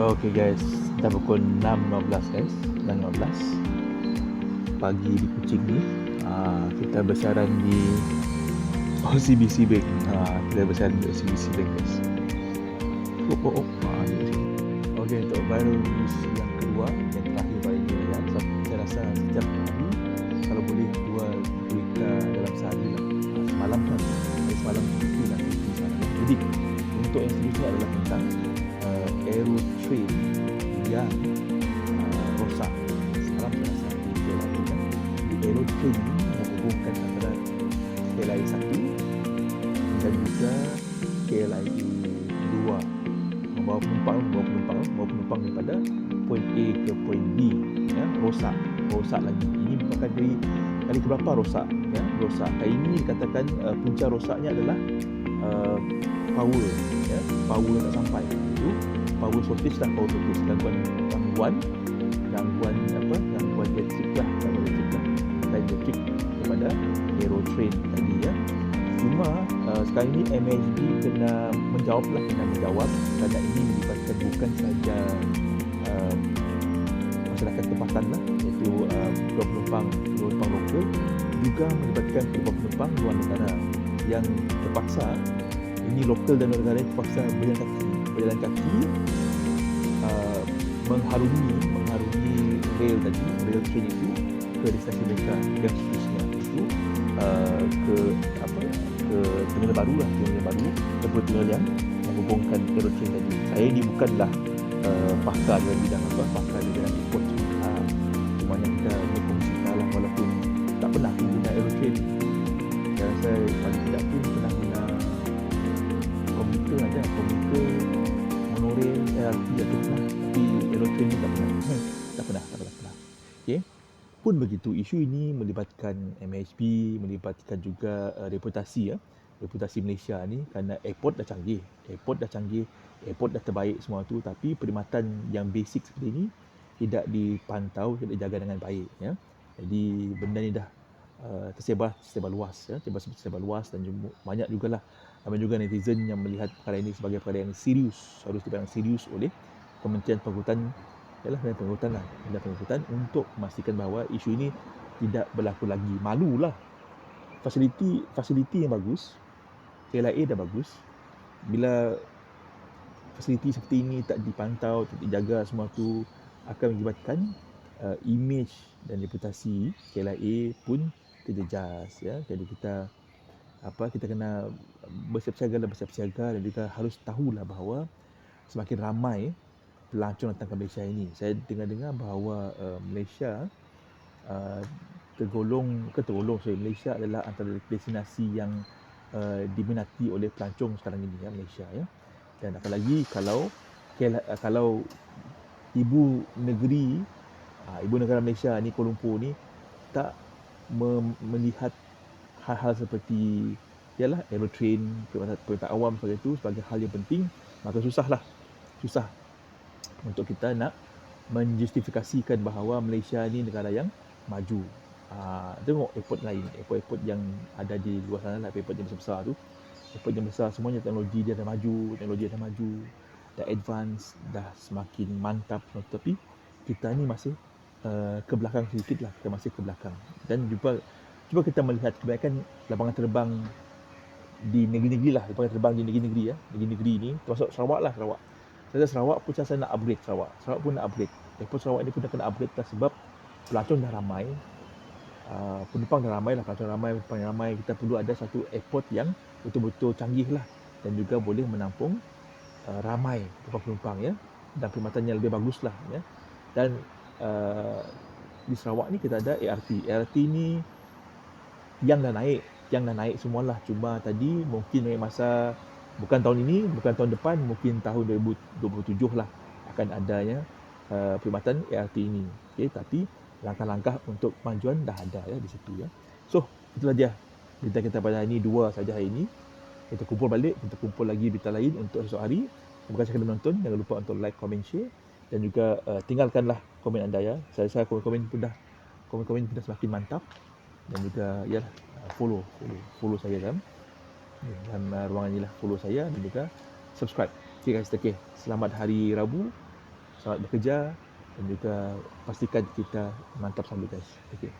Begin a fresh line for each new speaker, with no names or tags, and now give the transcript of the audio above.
Okay guys, dah pukul 6.15 guys. 6.15 Pagi di Kuching ni. Uh, Kita bersiaran di OCBC Bank. Uh, Kita bersiaran di OCBC Bank guys. Oh oh oh. Uh, Okay untuk viral news yang kedua Yang terakhir pada ini ya. so, Saya rasa setiap hari Kalau boleh dua berita dalam sehari lah. Semalam kan Semalam itu lah Jadi untuk yang seterusnya adalah tentang aero train yang uh, rosak. Semalam saya rasa dia lakukan di aero train ini menghubungkan antara KLIA 1 dan juga KLIA 2 membawa penumpang membawa penumpang membawa penumpang daripada point A ke point B ya. Rosak rosak lagi. Ini merupakan dari kali keberapa rosak ya. Rosak. Kali ini dikatakan uh, punca rosaknya adalah uh, power ya. Power tak sampai. Itu power shortage dan power shortage gangguan gangguan gangguan apa gangguan elektrik lah gangguan elektrik lah. Dan elektrik kepada aero train tadi ya. Cuma uh, sekarang ini MHB kena menjawab lah kena menjawab. Kerana ini melibatkan bukan sahaja uh, masyarakat tempatan lah iaitu uh, penumpang penumpang lokal juga melibatkan penumpang luar negara yang terpaksa ini lokal dan luar negara terpaksa kaki berjalan kaki uh, mengharungi mengharungi rail tadi rail train itu ke destinasi mereka yang seterusnya. Itu uh, ke apa ke terminal baru lah terminal baru ataupun terminal yang menghubungkan rail train tadi. Saya ini bukanlah uh, pakar dalam bidang apa pakar di bidang uh, cuma yang kita berfungsi lah walaupun tak pernah tak pernah tak pernah, pernah. Okay. pun begitu isu ini melibatkan MHB melibatkan juga uh, reputasi ya. Reputasi Malaysia ni kerana airport dah canggih. Airport dah canggih airport dah terbaik semua tu. Tapi perkhidmatan yang basic seperti ini tidak dipantau tidak dijaga dengan baik ya. Jadi benda ni dah uh, tersebar tersebar luas ya. Tersebar, tersebar luas dan banyak jugalah. Ramai juga netizen yang melihat perkara ini sebagai perkara yang serius. Harus dipandang serius oleh Kementerian Pengangkutan ialah Kementerian Pengangkutan lah. Kementerian Pengangkutan untuk memastikan bahawa isu ini tidak berlaku lagi. Malulah fasiliti fasiliti yang bagus KLIA dah bagus. Bila fasiliti seperti ini tak dipantau tak dijaga semua tu akan mengibatkan uh, image dan reputasi KLIA pun terjejas ya. Jadi kita apa kita kena bersiap-siaga dan bersiap-siaga dan juga harus tahulah bahawa semakin ramai pelancong datang ke Malaysia ini. Saya dengar-dengar bahawa uh, Malaysia uh, tergolong ke tergolong sorry, Malaysia adalah antara destinasi yang uh, diminati oleh pelancong sekarang ini ya Malaysia ya. Dan apalagi kalau uh, kalau ibu negeri uh, ibu negara Malaysia ni Kuala Lumpur ni tak melihat hal-hal seperti ialah aerotrain, perkhidmatan awam sebagai itu sebagai hal yang penting, maka susahlah. Susah untuk kita nak menjustifikasikan bahawa Malaysia ni negara yang maju. Ha, tengok airport lain, airport-airport yang ada di luar sana lah, airport yang besar-besar tu. Airport yang besar semuanya teknologi dia dah maju, teknologi dia dah maju, dah advance, dah semakin mantap. Tapi kita ni masih uh, ke belakang sedikit lah, kita masih ke belakang. Dan juga cuba kita melihat kebanyakan lapangan terbang di negeri-negeri lah lapangan terbang di negeri-negeri ya negeri-negeri ni termasuk Sarawak lah Sarawak saya Sarawak pun saya nak upgrade Sarawak. Sarawak pun nak upgrade. Airport Sarawak ni pun dah kena upgrade lah sebab pelancong dah ramai. Uh, penumpang dah ramai lah. Pelancong ramai penumpang ramai. Kita perlu ada satu airport yang betul-betul canggih lah. Dan juga boleh menampung uh, ramai penumpang ya. Dan perkhidmatannya lebih bagus lah ya. Dan uh, di Sarawak ni kita ada ART ART ni yang dah naik. Yang dah naik semualah. Cuma tadi mungkin naik masa bukan tahun ini bukan tahun depan mungkin tahun 2027 lah akan adanya uh, perkhidmatan ART ini. Okey tapi langkah-langkah untuk kemajuan dah ada ya di situ ya. So itulah dia. Berita kita pada hari ini dua saja hari ini. Kita kumpul balik kita kumpul lagi berita lain untuk esok hari. Terima kasih kerana menonton. Jangan lupa untuk like comment share. Dan juga uh, tinggalkanlah komen anda ya. Saya rasa komen-komen pun dah komen-komen pun dah semakin mantap. Dan juga ya follow follow follow saya dalam dalam uh, ruangan inilah. Follow saya dan juga subscribe. Okay guys okay selamat hari Rabu. Selamat bekerja. Dan juga pastikan kita mantap selalu guys. Okay.